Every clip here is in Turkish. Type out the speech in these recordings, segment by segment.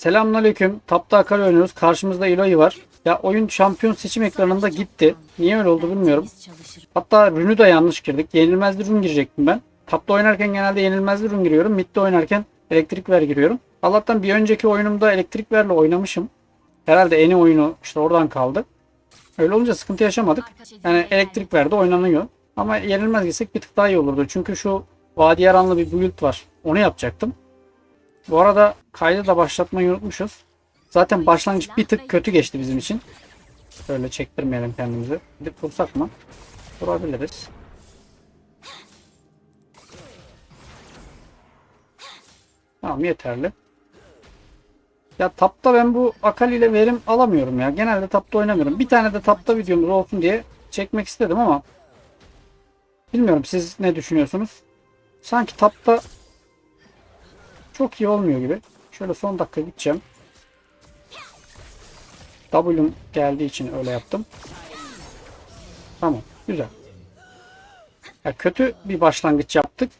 Selamünaleyküm. Tapta Akali oynuyoruz. Karşımızda Eloy var. Ya oyun şampiyon seçim ekranında gitti. Niye öyle oldu bilmiyorum. Hatta rünü de yanlış girdik. Yenilmezli rün girecektim ben. Tapta oynarken genelde yenilmezli rün giriyorum. Mid'de oynarken elektrik ver giriyorum. Allah'tan bir önceki oyunumda elektrik verle oynamışım. Herhalde eni oyunu işte oradan kaldı. Öyle olunca sıkıntı yaşamadık. Yani elektrik verdi oynanıyor. Ama yenilmez gitsek bir tık daha iyi olurdu. Çünkü şu Vadi Yaranlı bir build var. Onu yapacaktım. Bu arada kaydı da başlatmayı unutmuşuz. Zaten başlangıç bir tık kötü geçti bizim için. Şöyle çektirmeyelim kendimizi. Gidip vursak mı? Vurabiliriz. Tamam yeterli. Ya tapta ben bu Akali ile verim alamıyorum ya. Genelde tapta oynamıyorum. Bir tane de tapta videomuz olsun diye çekmek istedim ama bilmiyorum siz ne düşünüyorsunuz? Sanki tapta çok iyi olmuyor gibi. Şöyle son dakika gideceğim. W'm geldiği için öyle yaptım. Tamam. Güzel. Ya kötü bir başlangıç yaptık.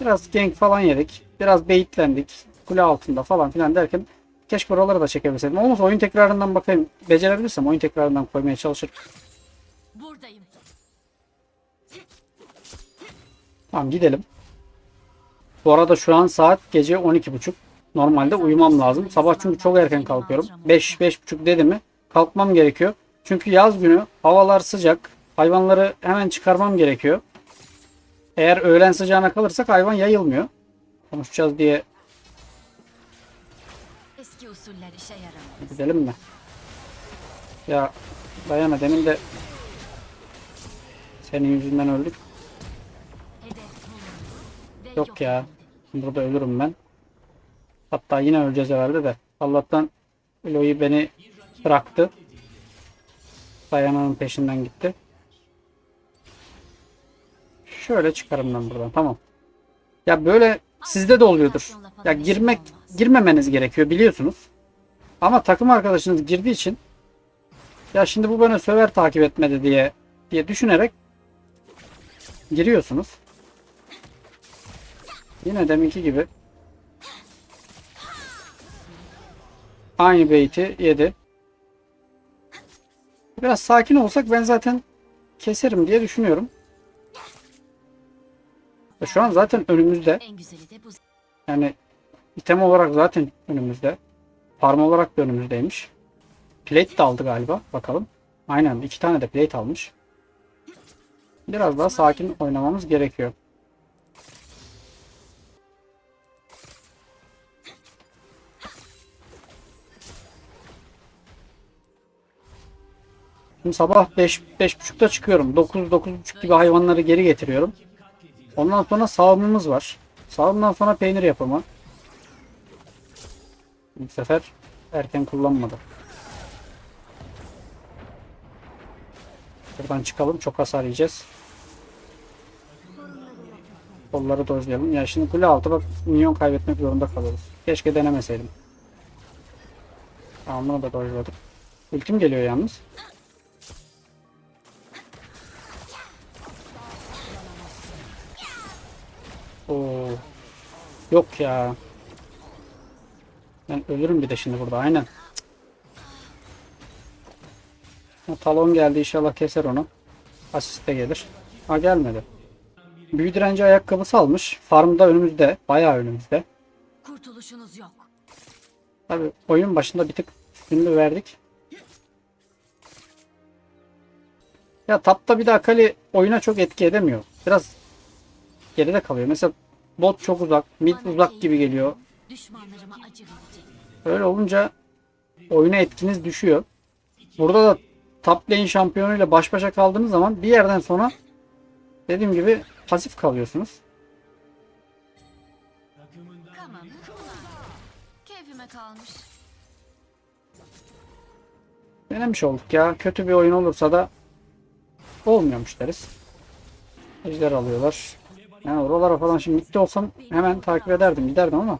Biraz gank falan yedik. Biraz baitlendik. Kule altında falan filan derken keşke oraları da çekebilseydim. Olmaz oyun tekrarından bakayım. Becerebilirsem oyun tekrarından koymaya çalışırım. Buradayım. Tamam gidelim. Bu arada şu an saat gece 12.30. Normalde uyumam lazım. Sabah çünkü çok erken kalkıyorum. 5 5.30 dedi mi kalkmam gerekiyor. Çünkü yaz günü havalar sıcak. Hayvanları hemen çıkarmam gerekiyor. Eğer öğlen sıcağına kalırsak hayvan yayılmıyor. Konuşacağız diye Eski usuller işe yaramaz. gidelim mi? Ya Dayana demin de senin yüzünden öldük. Yok ya. Burada ölürüm ben. Hatta yine öleceğiz herhalde de. Allah'tan Eloy beni bıraktı. Dayananın peşinden gitti. Şöyle çıkarım ben buradan. Tamam. Ya böyle sizde de oluyordur. Ya girmek girmemeniz gerekiyor biliyorsunuz. Ama takım arkadaşınız girdiği için ya şimdi bu bana söver takip etmedi diye diye düşünerek giriyorsunuz. Yine deminki gibi. Aynı beyti yedi. Biraz sakin olsak ben zaten keserim diye düşünüyorum. Ve Şu an zaten önümüzde. Yani item olarak zaten önümüzde. Farm olarak da önümüzdeymiş. Plate de aldı galiba. Bakalım. Aynen iki tane de plate almış. Biraz daha sakin oynamamız gerekiyor. Şimdi sabah 5 5.30'da çıkıyorum. 9 9.30 gibi hayvanları geri getiriyorum. Ondan sonra sağımımız var. Sağımdan sonra peynir yapımı. Bu sefer erken kullanmadı. Buradan çıkalım. Çok hasar yiyeceğiz. Kolları dojlayalım. Ya şimdi kule altı bak minyon kaybetmek zorunda kalırız. Keşke denemeseydim. Tamam da dojladık. Ultim geliyor yalnız. Yok ya. Ben ölürüm bir de şimdi burada aynen. Talon geldi inşallah keser onu. Asist de gelir. Ha gelmedi. Büyü direnci ayakkabısı almış. Farmda önümüzde. Bayağı önümüzde. Kurtuluşunuz yok. Tabi oyun başında bir tık üstünlüğü verdik. Ya tapta bir de Akali oyuna çok etki edemiyor. Biraz geride kalıyor. Mesela bot çok uzak, mid uzak gibi geliyor. Öyle olunca oyuna etkiniz düşüyor. Burada da top lane şampiyonuyla baş başa kaldığınız zaman bir yerden sonra dediğim gibi pasif kalıyorsunuz. Denemiş olduk ya. Kötü bir oyun olursa da olmuyormuş deriz. Ejder alıyorlar. Yani oralara falan şimdi gitti olsam hemen takip ederdim giderdim ama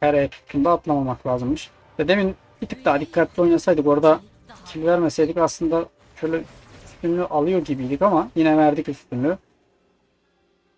her tuttuğunda atlamamak lazımmış. Ve demin bir tık daha dikkatli oynasaydık orada kill vermeseydik aslında şöyle üstünlüğü alıyor gibiydik ama yine verdik üstünlüğü.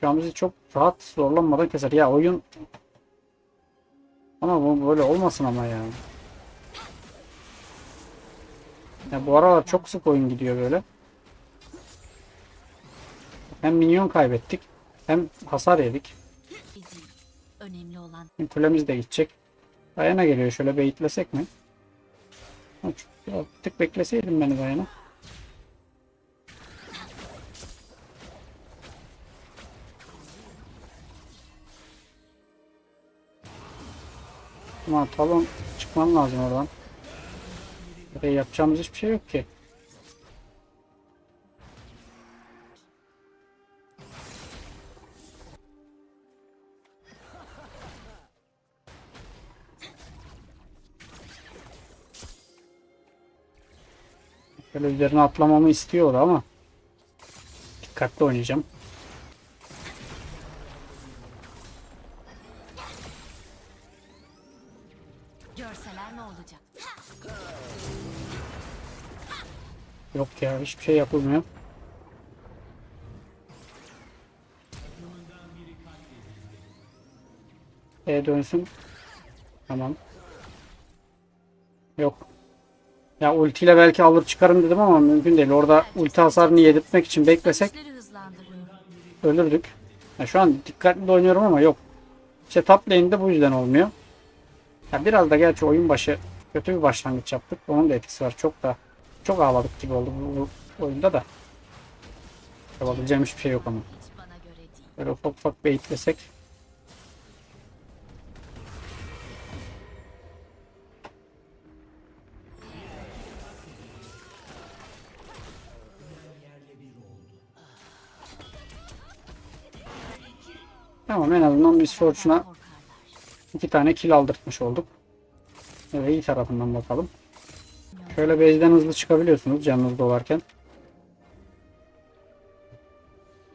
Şu an bizi çok rahat zorlanmadan keser. Ya oyun Ama bu böyle olmasın ama ya. Ya bu aralar çok sık oyun gidiyor böyle. Hem minyon kaybettik hem hasar yedik. Önemli olan Kulemiz de gidecek. Dayana geliyor şöyle beyitlesek mi? Ya tık bekleseydim beni Dayana. Ama talon çıkman lazım oradan. Buraya yapacağımız hiçbir şey yok ki. Böyle üzerine atlamamı istiyor ama dikkatli oynayacağım. görseler ne olacak? Yok ya hiçbir şey yapılmıyor. E dönsün. Tamam. Yok. Ya ultiyle belki alır çıkarım dedim ama mümkün değil. Orada ulti hasarını yedirtmek için beklesek ölürdük. Ya şu an dikkatli de oynuyorum ama yok. İşte top lane'de bu yüzden olmuyor. Ya biraz da gerçi oyun başı kötü bir başlangıç yaptık. Onun da etkisi var. Çok da çok ağladık gibi oldu bu, bu oyunda da. Yapabileceğim hiçbir şey yok ama. Böyle ufak ufak beyitlesek. Tamam en azından biz Fortune'a iki tane kill aldırtmış olduk. Evet iyi tarafından bakalım. Şöyle base'den hızlı çıkabiliyorsunuz canınız dolarken.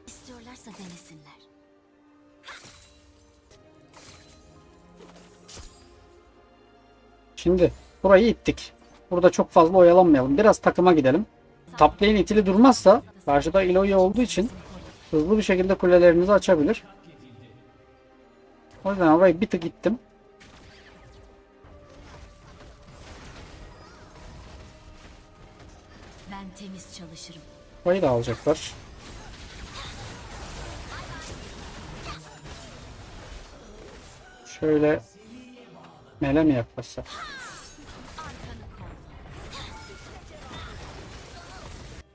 İstiyorlarsa denesinler. Şimdi burayı ittik. Burada çok fazla oyalanmayalım. Biraz takıma gidelim. Top lane itili durmazsa karşıda Iloya olduğu için hızlı bir şekilde kulelerinizi açabilir. O yüzden orayı bir tık gittim. Ben temiz çalışırım. Burayı da alacaklar. Şöyle mele mi yaklaşsak?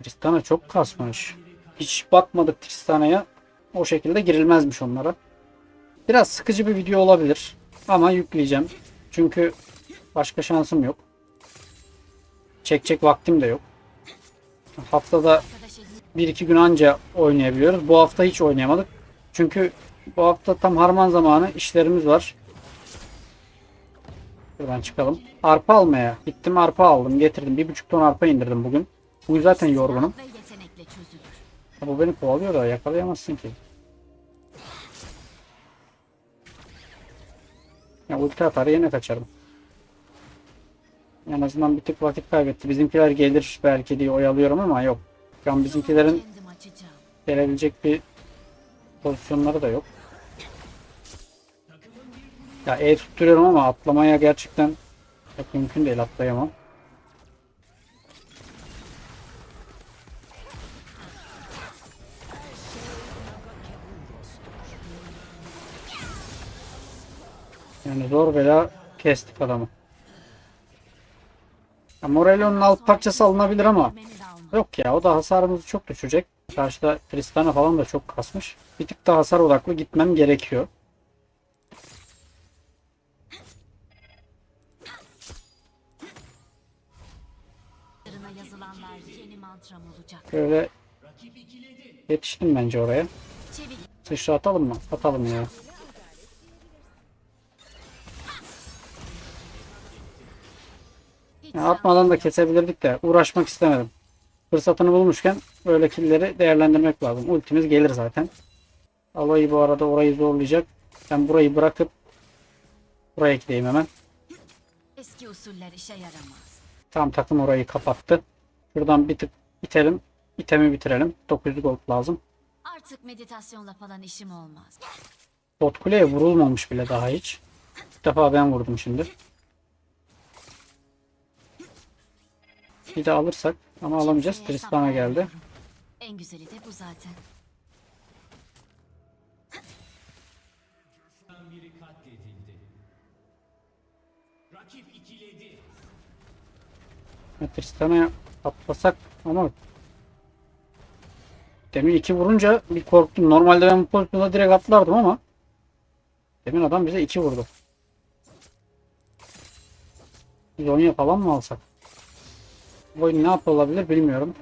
Tristana çok kasmış. Hiç bakmadık Tristana'ya. O şekilde girilmezmiş onlara. Biraz sıkıcı bir video olabilir. Ama yükleyeceğim. Çünkü başka şansım yok. Çekecek vaktim de yok. Haftada elini 1-2 gün anca oynayabiliyoruz. Bu hafta hiç oynayamadık. Çünkü bu hafta tam harman zamanı işlerimiz var. Buradan çıkalım. Arpa almaya. Gittim arpa aldım. Getirdim. Bir buçuk ton arpa indirdim bugün. Bugün zaten yorgunum. bu beni kovalıyor da yakalayamazsın ki. Ya ulti atar yine kaçarım. En azından bir tık vakit kaybetti. Bizimkiler gelir belki diye oyalıyorum ama yok. Şu an bizimkilerin gelebilecek bir pozisyonları da yok. Ya E tutturuyorum ama atlamaya gerçekten mümkün değil atlayamam. Zor bela kestik adamı. Ya Morello'nun alt parçası alınabilir ama. Yok ya o da hasarımızı çok düşecek. Karşıda Tristana falan da çok kasmış. Bir tık daha hasar odaklı gitmem gerekiyor. Böyle yetiştim bence oraya. Sıçra atalım mı? Atalım ya. Hiç ya atmadan da kesebilirdik de uğraşmak istemedim. Fırsatını bulmuşken böyle killleri değerlendirmek lazım. Ultimiz gelir zaten. Alayı bu arada orayı zorlayacak. Ben burayı bırakıp buraya gideyim hemen. Eski usuller işe yaramaz. Tam takım orayı kapattı. Şuradan bir tık itelim. İtemi bitirelim. 900 gold lazım. Artık meditasyonla falan işim olmaz. Bot kuleye vurulmamış bile daha hiç. defa ben vurdum şimdi. Bir de alırsak ama alamayacağız. Tristana geldi. En güzeli de bu zaten. Ya Tristana'ya atlasak ama demin iki vurunca bir korktum. Normalde ben bu pozisyonda direkt atlardım ama demin adam bize iki vurdu. Zonya falan mı alsak? Bu oyun ne yapılabilir bilmiyorum.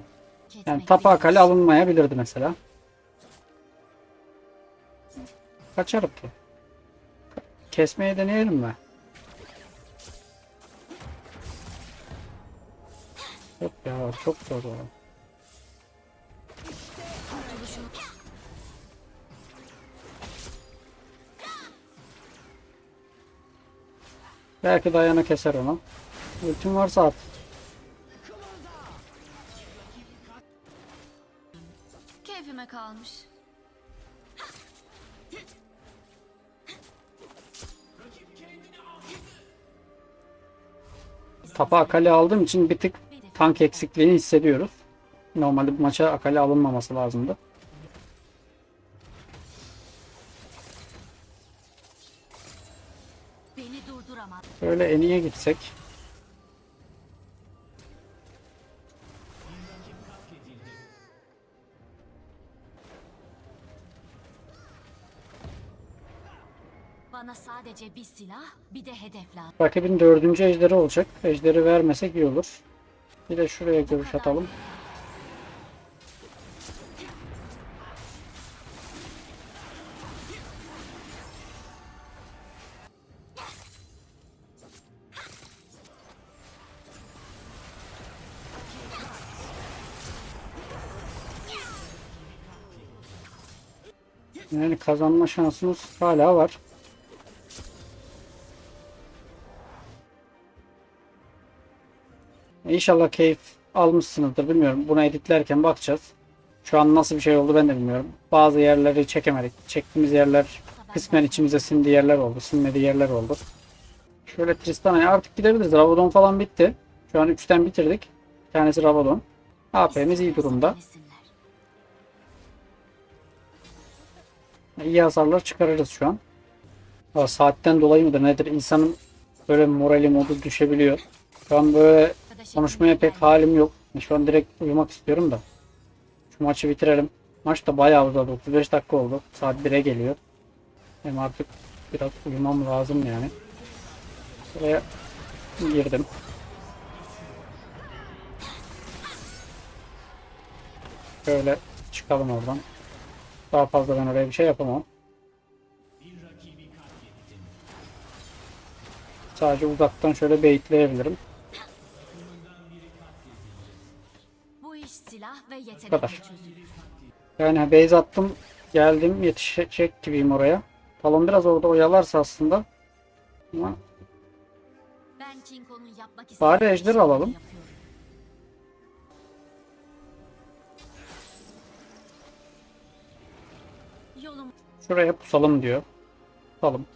Yani tapa kale alınmayabilirdi mesela. Kaçarım ki. Kesmeye deneyelim mi? Yok ya çok zor o. Belki dayana keser onu. Ultim varsa at. Keyfime kalmış. Tapa akali aldığım için bir tık tank eksikliğini hissediyoruz. Normalde bu maça akali alınmaması lazımdı. Böyle en iyiye gitsek. Bana sadece bir silah, bir de hedef lazım. Rakibin dördüncü ejderi olacak. Ejderi vermesek iyi olur. Bir de şuraya görüş atalım. Yani kazanma şansımız hala var. İnşallah keyif almışsınızdır. Bilmiyorum. Bunu editlerken bakacağız. Şu an nasıl bir şey oldu ben de bilmiyorum. Bazı yerleri çekemedik. Çektiğimiz yerler kısmen içimize sindi yerler oldu. Sinmedi yerler oldu. Şöyle Tristana'ya artık gidebiliriz. Rabadon falan bitti. Şu an 3'ten bitirdik. Bir tanesi Rabadon. AP'miz iyi durumda. İyi hasarlar çıkarırız şu an. Saatten dolayı mıdır nedir? İnsanın böyle morali modu düşebiliyor. Şu an böyle konuşmaya pek halim yok. Şu an direkt uyumak istiyorum da. Şu maçı bitirelim. Maç da bayağı uzadı. 35 dakika oldu. Saat 1'e geliyor. Hem artık biraz uyumam lazım yani. Buraya girdim. Şöyle çıkalım oradan. Daha fazla ben oraya bir şey yapamam. Sadece uzaktan şöyle baitleyebilirim. Yetenekle kadar. Yani base attım geldim yetişecek gibiyim oraya. Talon biraz orada oyalarsa aslında. Ama Bari şeyleri alalım. şuraya pusalım diyor. Pusalım.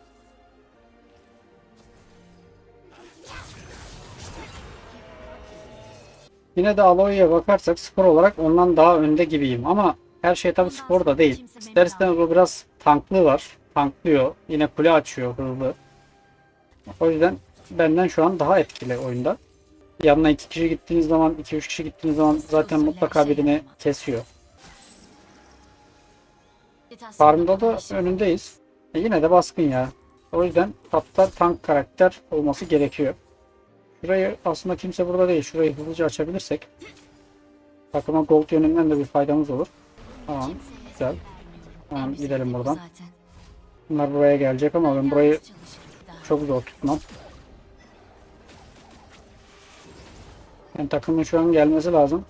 Yine de Aloy'ya bakarsak skor olarak ondan daha önde gibiyim ama her şey tabi skor da değil. İster istemez o biraz tanklı var. Tanklıyor. Yine kule açıyor hızlı. O yüzden benden şu an daha etkili oyunda. Yanına iki kişi gittiğiniz zaman, iki üç kişi gittiğiniz zaman zaten mutlaka birini kesiyor. Farmda da önündeyiz. E yine de baskın ya. O yüzden tapta tank karakter olması gerekiyor. Şurayı aslında kimse burada değil. Şurayı hızlıca açabilirsek takıma gold yönünden de bir faydamız olur. Tamam. Güzel. Tamam, gidelim buradan. Bunlar buraya gelecek ama ben burayı çok zor tutmam. Yani takımın şu an gelmesi lazım.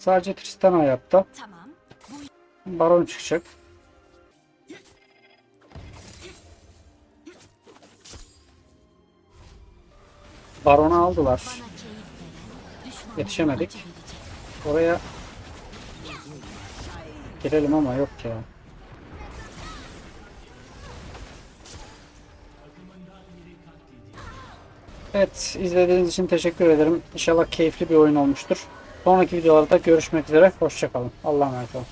Sadece Tristan hayatta. Tamam. Baron çıkacak. Baron'u aldılar. Yetişemedik. Oraya girelim ama yok ya. Evet, izlediğiniz için teşekkür ederim. İnşallah keyifli bir oyun olmuştur. Sonraki videolarda görüşmek üzere. Hoşçakalın. Allah'a emanet olun.